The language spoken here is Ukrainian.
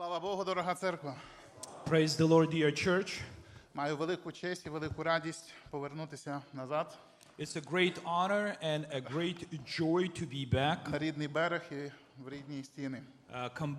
Слава Богу, дорога церква. Praise the Lord, dear church. Маю велику честь і велику радість повернутися назад It's a great honor and a great joy to be back, на рідний берег і в рідні стіни. uh, come back